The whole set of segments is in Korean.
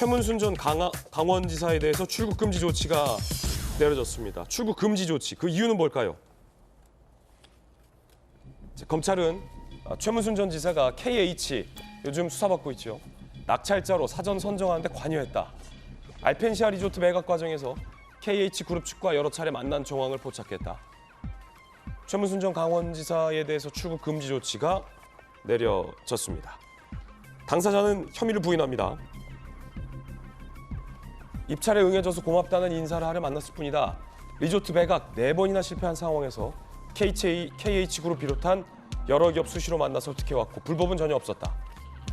최문순 전 강하, 강원지사에 대해서 출국 금지 조치가 내려졌습니다. 출국 금지 조치 그 이유는 뭘까요? 자, 검찰은 아, 최문순 전 지사가 KH 요즘 수사받고 있죠. 낙찰자로 사전 선정하는 데 관여했다. 알펜시아 리조트 매각 과정에서 KH 그룹 측과 여러 차례 만난 정황을 포착했다. 최문순 전 강원지사에 대해서 출국 금지 조치가 내려졌습니다. 당사자는 혐의를 부인합니다. 입찰에 응해줘서 고맙다는 인사를 하려 만났을 뿐이다. 리조트 매각 네 번이나 실패한 상황에서 KH, KH그룹 비롯한 여러 기업 수시로 만나 설득해왔고 불법은 전혀 없었다.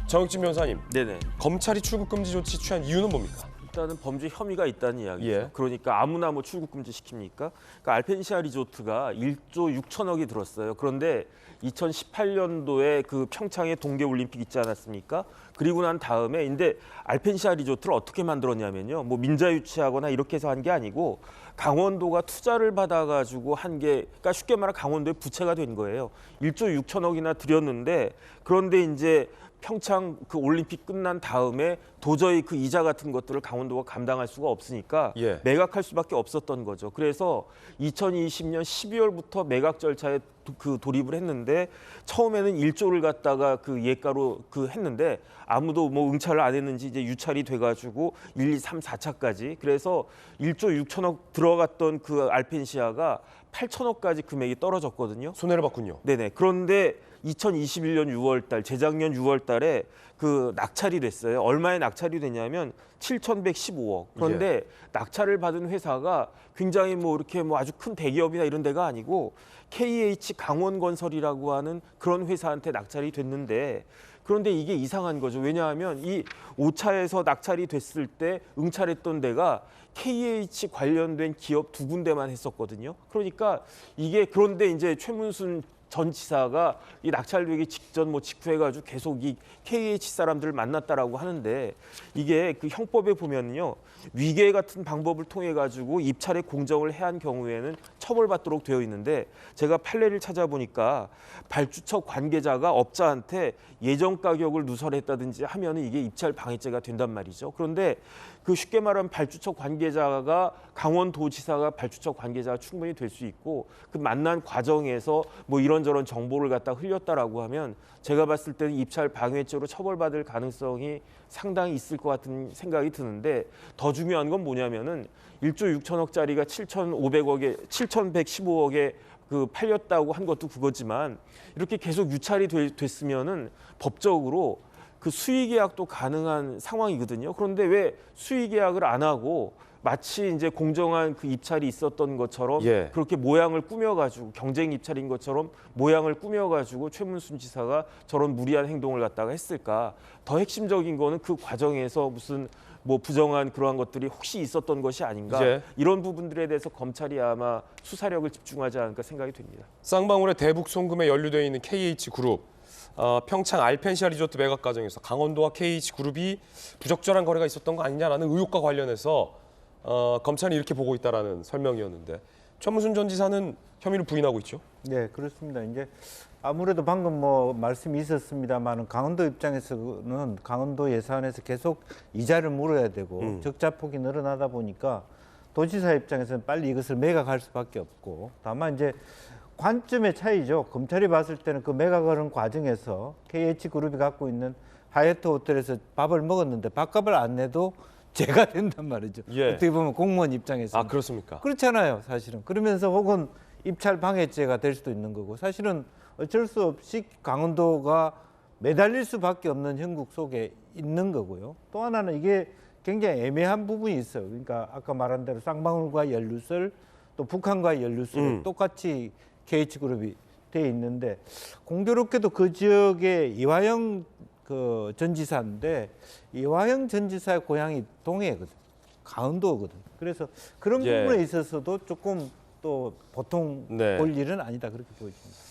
정혁진 변호사님, 네네. 검찰이 출국 금지 조치 취한 이유는 뭡니까? 일단은 범죄 혐의가 있다는 이야기죠. 예. 그러니까 아무나 뭐 출국 금지 시킵니까? 그러니까 알펜시아 리조트가 1조 6천억이 들었어요. 그런데 2018년도에 그 평창에 동계 올림픽 있지 않았습니까? 그리고 난 다음에 근데 알펜시아 리조트를 어떻게 만들었냐면요. 뭐 민자 유치하거나 이렇게 해서 한 게 아니고 강원도가 투자를 받아가지고 한 게, 그러니까 쉽게 말하면 강원도의 부채가 된 거예요. 1조 6천억이나 들였는데 그런데 이제 평창 그 올림픽 끝난 다음에 도저히 그 이자 같은 것들을 강원도가 감당할 수가 없으니까 예. 매각할 수밖에 없었던 거죠. 그래서 2020년 12월부터 매각 절차에 도, 그 돌입을 했는데 처음에는 1조를 갖다가 그 예가로 그 했는데 아무도 뭐 응찰을 안 했는지 이제 유찰이 돼가지고 1, 2, 3, 4차까지 그래서 1조 6천억 들어갔던 그 알펜시아가 8천억까지 금액이 떨어졌거든요. 손해를 봤군요. 네네. 그런데 2021년 6월 달, 재작년 6월 달에 그 낙찰이 됐어요. 얼마에 낙찰이 되냐면 7,115억. 그런데 낙찰을 받은 회사가 굉장히 뭐 이렇게 뭐 아주 큰 대기업이나 이런 데가 아니고 KH 강원건설이라고 하는 그런 회사한테 낙찰이 됐는데 그런데 이게 이상한 거죠. 왜냐하면 이 5차에서 낙찰이 됐을 때 응찰했던 데가 KH 관련된 기업 두 군데만 했었거든요. 그러니까 이게 그런데 이제 최문순 전 지사가 이 낙찰되기 직전 뭐 직후해가지고 계속 이 KH 사람들을 만났다라고 하는데 이게 그 형법에 보면요 위계 같은 방법을 통해 가지고 입찰에 공정을 해한 경우에는 처벌받도록 되어 있는데 제가 판례를 찾아보니까 발주처 관계자가 업자한테 예정 가격을 누설했다든지 하면은 이게 입찰 방해죄가 된단 말이죠. 그런데 그 쉽게 말하면 발주처 관계자가 강원도지사가 발주처 관계자가 충분히 될 수 있고 그 만난 과정에서 뭐 이런저런 정보를 갖다 흘렸다라고 하면 제가 봤을 때는 입찰 방해죄로 처벌받을 가능성이 상당히 있을 것 같은 생각이 드는데 더 중요한 건 뭐냐면은 1조 6천억짜리가 7,500억에 7,115억에 그 팔렸다고 한 것도 그거지만 이렇게 계속 유찰이 되- 됐으면은 법적으로 그 수의 계약도 가능한 상황이거든요. 그런데 왜 수의 계약을 안 하고 마치 이제 공정한 그 입찰이 있었던 것처럼 예. 그렇게 모양을 꾸며가지고 경쟁 입찰인 것처럼 모양을 꾸며가지고 최문순 지사가 저런 무리한 행동을 갖다가 했을까? 더 핵심적인 거는 그 과정에서 무슨 뭐 부정한 그러한 것들이 혹시 있었던 것이 아닌가? 예. 이런 부분들에 대해서 검찰이 아마 수사력을 집중하지 않을까 생각이 됩니다. 쌍방울의 대북 송금에 연루되어 있는 KH 그룹 어, 평창 알펜시아 리조트 매각 과정에서 강원도와 KH 그룹이 부적절한 거래가 있었던 거 아니냐라는 의혹과 관련해서 어, 검찰이 이렇게 보고 있다라는 설명이었는데 최문순 전 지사는 혐의를 부인하고 있죠. 네, 그렇습니다. 이제 아무래도 방금 뭐 말씀이 있었습니다만 강원도 입장에서는 강원도 예산에서 계속 이자를 물어야 되고 음. 적자 폭이 늘어나다 보니까 도지사 입장에서는 빨리 이것을 매각할 수밖에 없고 다만 이제 관점의 차이죠. 검찰이 봤을 때는 그 매각하는 과정에서 KH그룹이 갖고 있는 하얏트 호텔에서 밥을 먹었는데 밥값을 안 내도 죄가 된단 말이죠. 예. 어떻게 보면 공무원 입장에서 아 그렇습니까? 그렇잖아요, 사실은. 그러면서 혹은 입찰 방해죄가 될 수도 있는 거고 사실은 어쩔 수 없이 강원도가 매달릴 수밖에 없는 형국 속에 있는 거고요. 또 하나는 이게 굉장히 애매한 부분이 있어요. 그러니까 아까 말한 대로 쌍방울과 연루설 또 북한과 연루설 음. 똑같이 KH그룹이 돼 있는데 공교롭게도 그 지역에 이화영 그 전지사인데 이화영 전지사의 고향이 동해거든. 강원도거든. 그래서 그런 예. 부분에 있어서도 조금 또 보통 네. 볼 일은 아니다 그렇게 보여집니다.